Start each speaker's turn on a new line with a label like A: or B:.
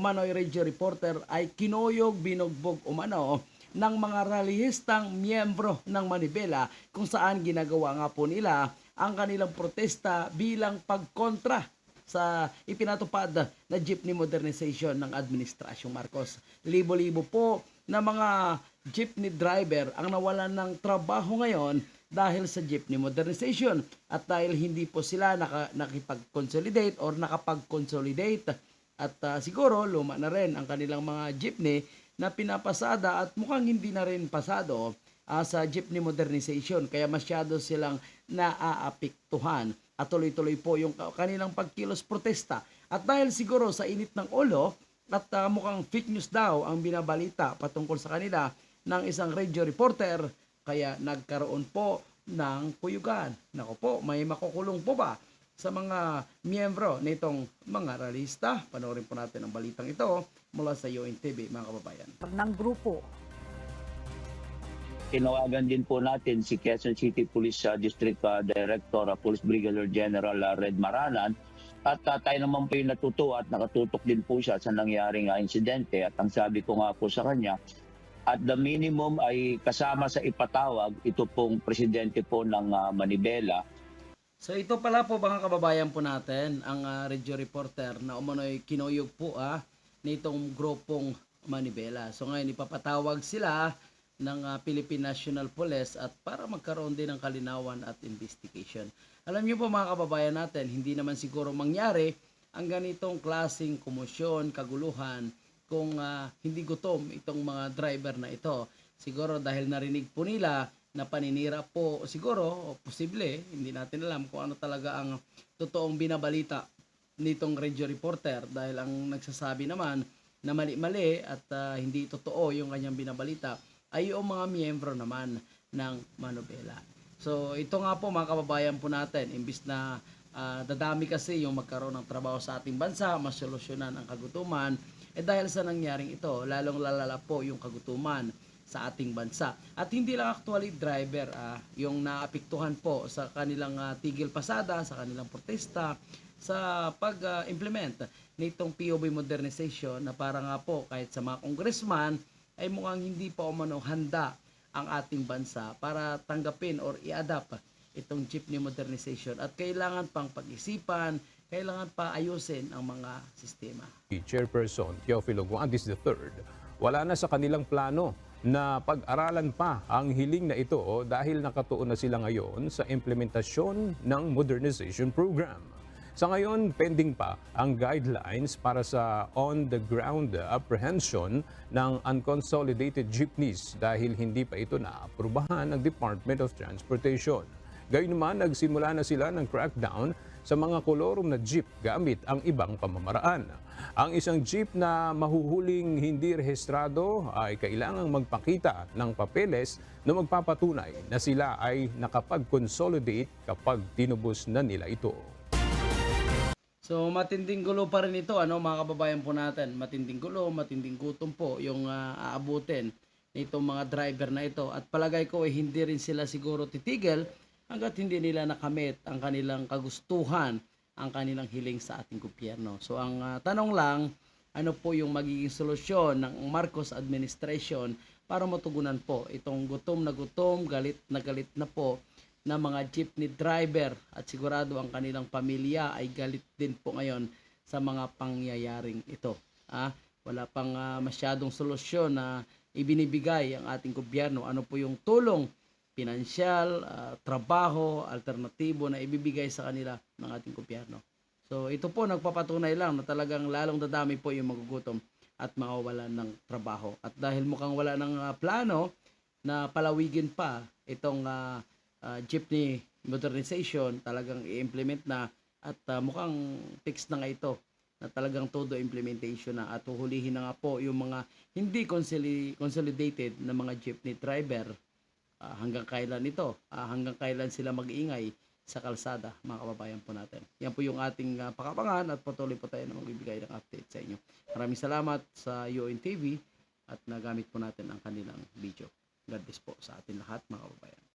A: umano'y radio reporter ay kinoyog binugbog umano ng mga rallyistang miyembro ng Manibela kung saan ginagawa nga po nila ang kanilang protesta bilang pagkontra sa ipinatupad na jeepney modernization ng Administrasyong Marcos. Libo-libo po na mga jeepney driver ang nawalan ng trabaho ngayon dahil sa jeepney modernization at dahil hindi po sila naka, nakipag-consolidate or nakapag-consolidate at ah, siguro luma na rin ang kanilang mga jeepney na pinapasada at mukhang hindi na rin pasado ah, sa jeepney modernization. Kaya masyado silang naaapektuhan. At tuloy-tuloy po yung ka- kanilang pagkilos protesta. At dahil siguro sa init ng ulo at ah, mukhang fake news daw ang binabalita patungkol sa kanila ng isang radio reporter kaya nagkaroon po ng kuyugan. Nako po, may makukulong po ba sa mga miyembro nitong mga ralista? Panoorin po natin ang balitang ito mula sa UNTV mga kababayan.
B: ng grupo.
C: Tinawagan din po natin si Quezon City Police uh, District uh, Director, uh, Police Brigadier General uh, Red Maranan. At uh, tayo naman po yung natutuwa at nakatutok din po siya sa nangyaring uh, insidente. At ang sabi ko nga po sa kanya, at the minimum ay kasama sa ipatawag ito pong presidente po ng uh, Manibela
A: So ito pala po mga kababayan po natin, ang ah, radio reporter na umano'y kinuyog po ah, nitong grupong Manibela. So ngayon ipapatawag sila ng ah, Philippine National Police at para magkaroon din ng kalinawan at investigation. Alam niyo po mga kababayan natin, hindi naman siguro mangyari ang ganitong klasing komosyon, kaguluhan kung ah, hindi gutom itong mga driver na ito. Siguro dahil narinig po nila na paninira po siguro o posible, hindi natin alam kung ano talaga ang totoong binabalita nitong radio reporter dahil ang nagsasabi naman na mali-mali at ah, hindi totoo yung kanyang binabalita ay yung mga miyembro naman ng Manobela. So ito nga po mga kababayan po natin, imbis na ah, dadami kasi yung magkaroon ng trabaho sa ating bansa, masolusyonan ang kagutuman, eh dahil sa nangyaring ito, lalong lalala po yung kagutuman sa ating bansa. At hindi lang actually driver ah, yung naapektuhan po sa kanilang ah, tigil pasada, sa kanilang protesta, sa pag-implement nitong POB modernization na para nga po kahit sa mga congressman ay mukhang hindi pa umano handa ang ating bansa para tanggapin or i-adapt itong jeepney modernization at kailangan pang pag-isipan, kailangan pa ayusin ang mga sistema.
D: Chairperson Teofilo Guantis III, wala na sa kanilang plano na pag-aralan pa ang hiling na ito dahil nakatuon na sila ngayon sa implementasyon ng modernization program. Sa ngayon, pending pa ang guidelines para sa on-the-ground apprehension ng unconsolidated jeepneys dahil hindi pa ito naaprubahan ng Department of Transportation. Gayunman, nagsimula na sila ng crackdown sa mga kolorum na jeep gamit ang ibang pamamaraan. Ang isang jeep na mahuhuling hindi rehistrado ay kailangang magpakita ng papeles na magpapatunay na sila ay nakapag-consolidate kapag tinubos na nila ito.
A: So matinding gulo pa rin ito ano mga kababayan po natin. Matinding gulo, matinding gutom po yung ah, aabutin nitong mga driver na ito. At palagay ko eh, hindi rin sila siguro titigil hanggat hindi nila nakamit ang kanilang kagustuhan, ang kanilang hiling sa ating gobyerno. So ang ah, tanong lang, ano po yung magiging solusyon ng Marcos administration para matugunan po itong gutom na gutom, galit na galit na po na mga jeepney driver at sigurado ang kanilang pamilya ay galit din po ngayon sa mga pangyayaring ito. Ah, wala pang ah, masyadong solusyon na ibinibigay ang ating gobyerno. Ano po yung tulong pinansyal, ah, trabaho, alternatibo na ibibigay sa kanila ng ating gobyerno. So ito po nagpapatunay lang na talagang lalong dadami po yung magugutom at mawawalan ng trabaho. At dahil mukhang wala ng ah, plano na palawigin pa itong ah, ah, jeepney modernization, talagang i-implement na at ah, mukhang fix na nga ito na talagang todo implementation na at huhulihin na nga po yung mga hindi consoli- consolidated na mga jeepney driver Ah, hanggang kailan ito, Ah, hanggang kailan sila mag-iingay sa kalsada, mga kababayan po natin. Yan po yung ating ah, pakapangan at patuloy po tayo na magbibigay ng update sa inyo. Maraming salamat sa UNTV at nagamit po natin ang kanilang video. God bless po sa atin lahat, mga kababayan.